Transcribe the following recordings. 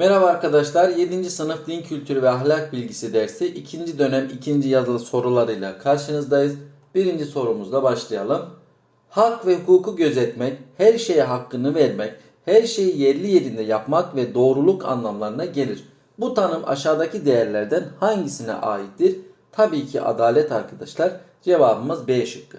Merhaba arkadaşlar. 7. sınıf din kültürü ve ahlak bilgisi dersi 2. dönem 2. yazılı sorularıyla karşınızdayız. Birinci sorumuzla başlayalım. Hak ve hukuku gözetmek, her şeye hakkını vermek, her şeyi yerli yerinde yapmak ve doğruluk anlamlarına gelir. Bu tanım aşağıdaki değerlerden hangisine aittir? Tabii ki adalet arkadaşlar. Cevabımız B şıkkı.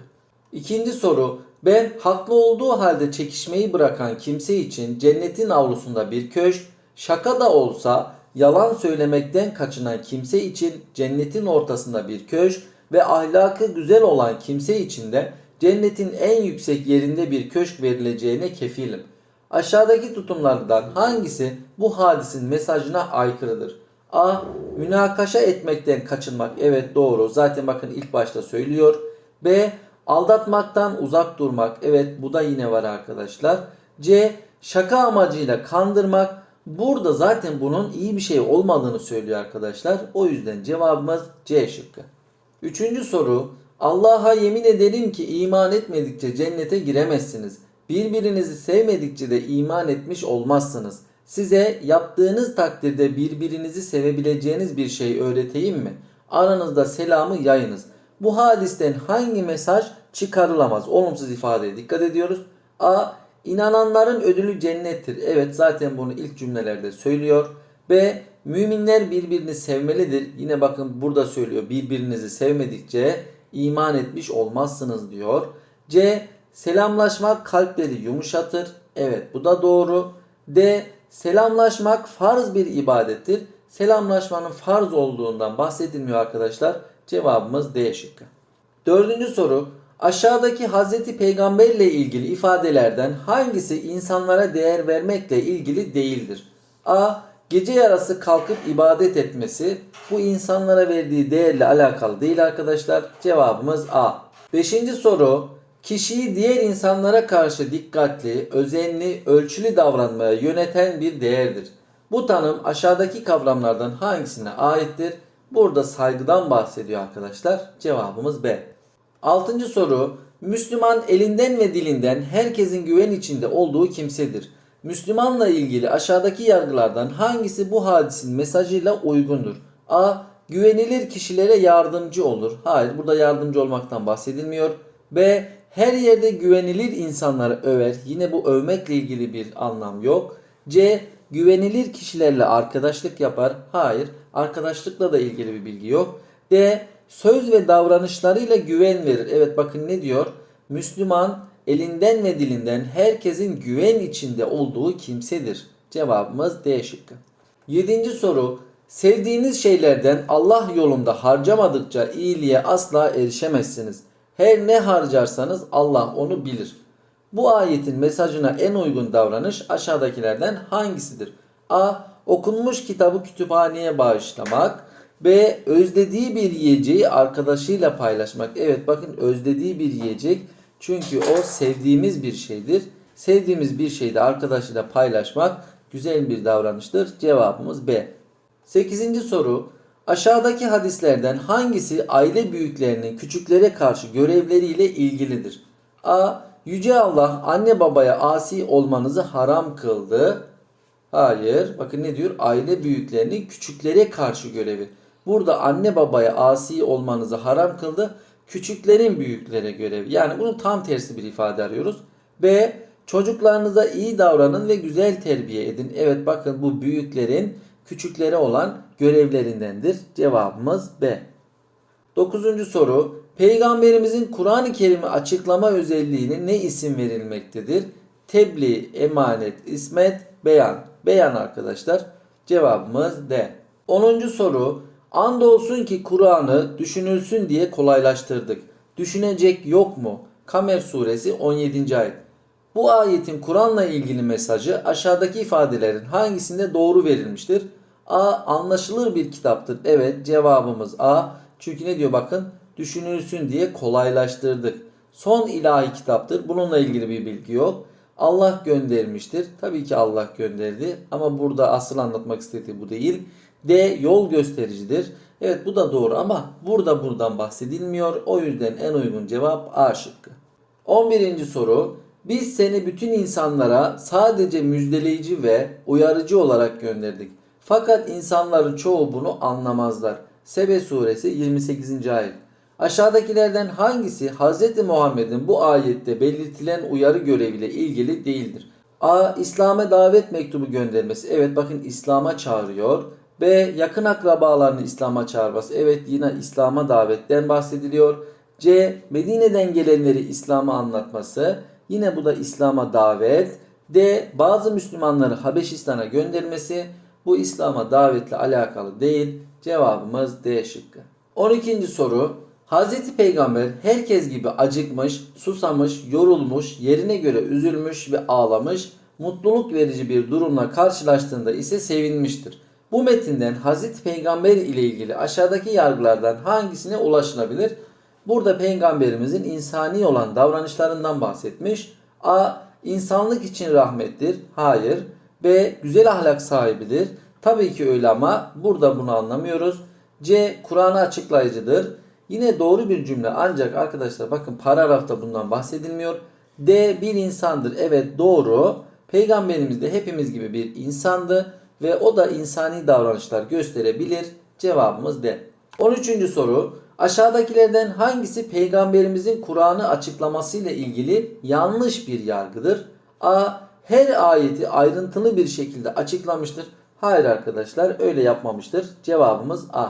İkinci soru. Ben haklı olduğu halde çekişmeyi bırakan kimse için cennetin avlusunda bir köşk, şaka da olsa yalan söylemekten kaçınan kimse için cennetin ortasında bir köşk ve ahlakı güzel olan kimse için de cennetin en yüksek yerinde bir köşk verileceğine kefilim. Aşağıdaki tutumlardan hangisi bu hadisin mesajına aykırıdır? A. Münakaşa etmekten kaçınmak. Evet doğru. Zaten bakın ilk başta söylüyor. B. Aldatmaktan uzak durmak. Evet bu da yine var arkadaşlar. C. Şaka amacıyla kandırmak. Burada zaten bunun iyi bir şey olmadığını söylüyor arkadaşlar. O yüzden cevabımız C şıkkı. Üçüncü soru. Allah'a yemin ederim ki iman etmedikçe cennete giremezsiniz. Birbirinizi sevmedikçe de iman etmiş olmazsınız. Size yaptığınız takdirde birbirinizi sevebileceğiniz bir şey öğreteyim mi? Aranızda selamı yayınız. Bu hadisten hangi mesaj çıkarılamaz? Olumsuz ifadeye dikkat ediyoruz. A. İnananların ödülü cennettir. Evet zaten bunu ilk cümlelerde söylüyor. B. Müminler birbirini sevmelidir. Yine bakın burada söylüyor. Birbirinizi sevmedikçe iman etmiş olmazsınız diyor. C. Selamlaşmak kalpleri yumuşatır. Evet bu da doğru. D. Selamlaşmak farz bir ibadettir. Selamlaşmanın farz olduğundan bahsedilmiyor arkadaşlar. Cevabımız D şıkkı. Dördüncü soru. Aşağıdaki Hazreti Peygamber ile ilgili ifadelerden hangisi insanlara değer vermekle ilgili değildir? A. Gece yarısı kalkıp ibadet etmesi bu insanlara verdiği değerle alakalı değil arkadaşlar. Cevabımız A. Beşinci soru. Kişiyi diğer insanlara karşı dikkatli, özenli, ölçülü davranmaya yöneten bir değerdir. Bu tanım aşağıdaki kavramlardan hangisine aittir? Burada saygıdan bahsediyor arkadaşlar. Cevabımız B. Altıncı soru. Müslüman elinden ve dilinden herkesin güven içinde olduğu kimsedir. Müslümanla ilgili aşağıdaki yargılardan hangisi bu hadisin mesajıyla uygundur? A. Güvenilir kişilere yardımcı olur. Hayır burada yardımcı olmaktan bahsedilmiyor. B. Her yerde güvenilir insanları över. Yine bu övmekle ilgili bir anlam yok. C. Güvenilir kişilerle arkadaşlık yapar. Hayır arkadaşlıkla da ilgili bir bilgi yok. D. Söz ve davranışlarıyla güven verir. Evet bakın ne diyor? Müslüman elinden ve dilinden herkesin güven içinde olduğu kimsedir. Cevabımız D şıkkı. Yedinci soru. Sevdiğiniz şeylerden Allah yolunda harcamadıkça iyiliğe asla erişemezsiniz. Her ne harcarsanız Allah onu bilir. Bu ayetin mesajına en uygun davranış aşağıdakilerden hangisidir? A. Okunmuş kitabı kütüphaneye bağışlamak. B. Özlediği bir yiyeceği arkadaşıyla paylaşmak. Evet bakın özlediği bir yiyecek. Çünkü o sevdiğimiz bir şeydir. Sevdiğimiz bir şeyi de arkadaşıyla paylaşmak güzel bir davranıştır. Cevabımız B. 8. soru. Aşağıdaki hadislerden hangisi aile büyüklerinin küçüklere karşı görevleriyle ilgilidir? A. Yüce Allah anne babaya asi olmanızı haram kıldı. Hayır. Bakın ne diyor? Aile büyüklerinin küçüklere karşı görevi. Burada anne babaya asi olmanızı haram kıldı. Küçüklerin büyüklere görevi. Yani bunun tam tersi bir ifade arıyoruz. B. Çocuklarınıza iyi davranın ve güzel terbiye edin. Evet bakın bu büyüklerin küçüklere olan görevlerindendir. Cevabımız B. Dokuzuncu soru. Peygamberimizin Kur'an-ı Kerim'i açıklama özelliğine ne isim verilmektedir? Tebliğ, emanet, ismet, beyan. Beyan arkadaşlar. Cevabımız D. Onuncu soru. Andolsun ki Kur'an'ı düşünülsün diye kolaylaştırdık. Düşünecek yok mu? Kamer suresi 17. ayet. Bu ayetin Kur'an'la ilgili mesajı aşağıdaki ifadelerin hangisinde doğru verilmiştir? A. Anlaşılır bir kitaptır. Evet cevabımız A. Çünkü ne diyor bakın? Düşünülsün diye kolaylaştırdık. Son ilahi kitaptır. Bununla ilgili bir bilgi yok. Allah göndermiştir. Tabii ki Allah gönderdi ama burada asıl anlatmak istediği bu değil. D. Yol göstericidir. Evet bu da doğru ama burada buradan bahsedilmiyor. O yüzden en uygun cevap A şıkkı. 11. soru. Biz seni bütün insanlara sadece müjdeleyici ve uyarıcı olarak gönderdik. Fakat insanların çoğu bunu anlamazlar. Sebe suresi 28. ayet. Aşağıdakilerden hangisi Hz. Muhammed'in bu ayette belirtilen uyarı göreviyle ilgili değildir? A. İslam'a davet mektubu göndermesi. Evet bakın İslam'a çağırıyor. B. Yakın akrabalarını İslam'a çağırması. Evet yine İslam'a davetten bahsediliyor. C. Medine'den gelenleri İslam'a anlatması. Yine bu da İslam'a davet. D. Bazı Müslümanları Habeşistan'a göndermesi. Bu İslam'a davetle alakalı değil. Cevabımız D şıkkı. 12. soru. Hz. Peygamber herkes gibi acıkmış, susamış, yorulmuş, yerine göre üzülmüş ve ağlamış, mutluluk verici bir durumla karşılaştığında ise sevinmiştir. Bu metinden Hz. Peygamber ile ilgili aşağıdaki yargılardan hangisine ulaşılabilir? Burada peygamberimizin insani olan davranışlarından bahsetmiş. A. insanlık için rahmettir. Hayır. B. Güzel ahlak sahibidir. Tabii ki öyle ama burada bunu anlamıyoruz. C. Kur'an'ı açıklayıcıdır. Yine doğru bir cümle ancak arkadaşlar bakın paragrafta bundan bahsedilmiyor. D. Bir insandır. Evet doğru. Peygamberimiz de hepimiz gibi bir insandı ve o da insani davranışlar gösterebilir. Cevabımız D. 13. soru. Aşağıdakilerden hangisi peygamberimizin Kur'an'ı açıklamasıyla ilgili yanlış bir yargıdır? A. Her ayeti ayrıntılı bir şekilde açıklamıştır. Hayır arkadaşlar öyle yapmamıştır. Cevabımız A.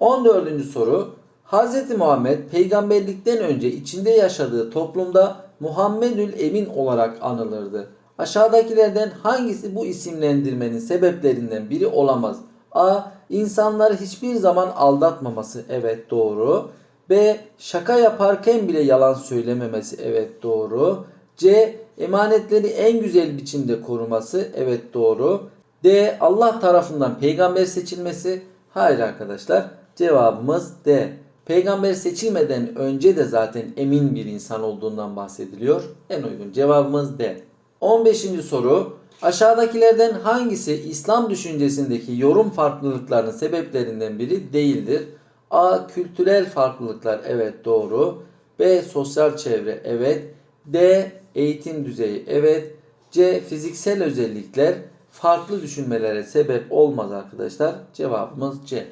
14. soru. Hz. Muhammed peygamberlikten önce içinde yaşadığı toplumda Muhammedül Emin olarak anılırdı. Aşağıdakilerden hangisi bu isimlendirmenin sebeplerinden biri olamaz? A. İnsanları hiçbir zaman aldatmaması. Evet doğru. B. Şaka yaparken bile yalan söylememesi. Evet doğru. C. Emanetleri en güzel biçimde koruması. Evet doğru. D. Allah tarafından peygamber seçilmesi. Hayır arkadaşlar. Cevabımız D. Peygamber seçilmeden önce de zaten emin bir insan olduğundan bahsediliyor. En uygun cevabımız D. 15. soru. Aşağıdakilerden hangisi İslam düşüncesindeki yorum farklılıklarının sebeplerinden biri değildir? A. Kültürel farklılıklar evet doğru. B. Sosyal çevre evet. D. Eğitim düzeyi evet. C. Fiziksel özellikler farklı düşünmelere sebep olmaz arkadaşlar. Cevabımız C.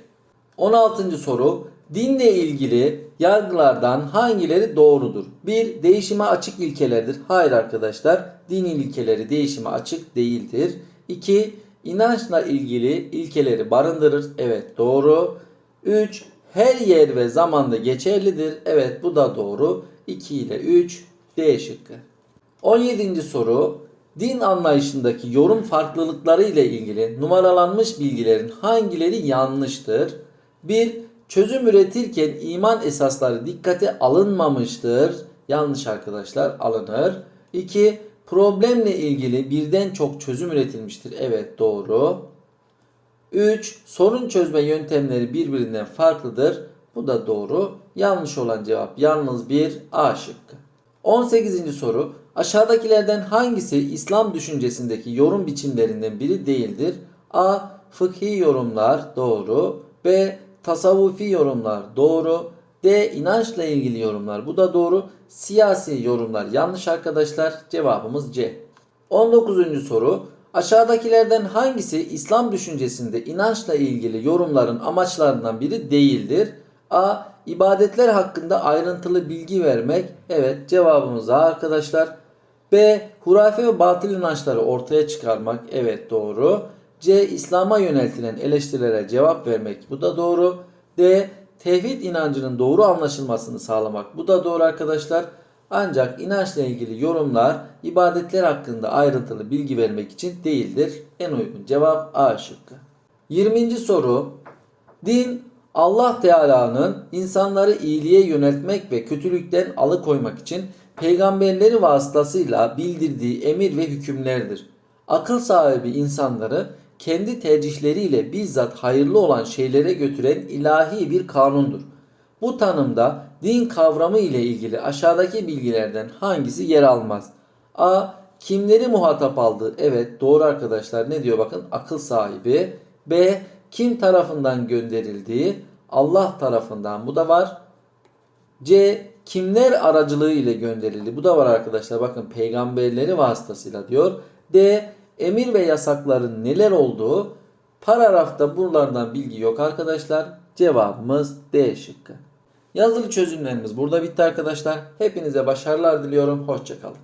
16. soru. Dinle ilgili yargılardan hangileri doğrudur? 1. Değişime açık ilkelerdir. Hayır arkadaşlar. Din ilkeleri değişime açık değildir. 2. İnançla ilgili ilkeleri barındırır. Evet doğru. 3. Her yer ve zamanda geçerlidir. Evet bu da doğru. 2 ile 3 D şıkkı. 17. soru. Din anlayışındaki yorum farklılıkları ile ilgili numaralanmış bilgilerin hangileri yanlıştır? 1. Çözüm üretirken iman esasları dikkate alınmamıştır. Yanlış arkadaşlar alınır. 2. Problemle ilgili birden çok çözüm üretilmiştir. Evet doğru. 3. Sorun çözme yöntemleri birbirinden farklıdır. Bu da doğru. Yanlış olan cevap yalnız bir A şıkkı. 18. soru. Aşağıdakilerden hangisi İslam düşüncesindeki yorum biçimlerinden biri değildir? A. Fıkhi yorumlar doğru. B. Tasavvufi yorumlar doğru. D. inançla ilgili yorumlar bu da doğru. Siyasi yorumlar yanlış arkadaşlar. Cevabımız C. 19. soru. Aşağıdakilerden hangisi İslam düşüncesinde inançla ilgili yorumların amaçlarından biri değildir? A. İbadetler hakkında ayrıntılı bilgi vermek. Evet cevabımız A arkadaşlar. B. Hurafe ve batıl inançları ortaya çıkarmak. Evet doğru. C. İslam'a yöneltilen eleştirilere cevap vermek. Bu da doğru. D. Tevhid inancının doğru anlaşılmasını sağlamak. Bu da doğru arkadaşlar. Ancak inançla ilgili yorumlar ibadetler hakkında ayrıntılı bilgi vermek için değildir. En uygun cevap A şıkkı. 20. soru. Din Allah Teala'nın insanları iyiliğe yöneltmek ve kötülükten alıkoymak için peygamberleri vasıtasıyla bildirdiği emir ve hükümlerdir. Akıl sahibi insanları kendi tercihleriyle bizzat hayırlı olan şeylere götüren ilahi bir kanundur. Bu tanımda din kavramı ile ilgili aşağıdaki bilgilerden hangisi yer almaz? A. Kimleri muhatap aldı? Evet doğru arkadaşlar ne diyor bakın akıl sahibi. B. Kim tarafından gönderildiği? Allah tarafından bu da var. C. kimler aracılığı ile gönderildi? Bu da var arkadaşlar. Bakın peygamberleri vasıtasıyla diyor. D. Emir ve yasakların neler olduğu. Paragrafta buralardan bilgi yok arkadaşlar. Cevabımız D şıkkı. Yazılı çözümlerimiz burada bitti arkadaşlar. Hepinize başarılar diliyorum. Hoşçakalın.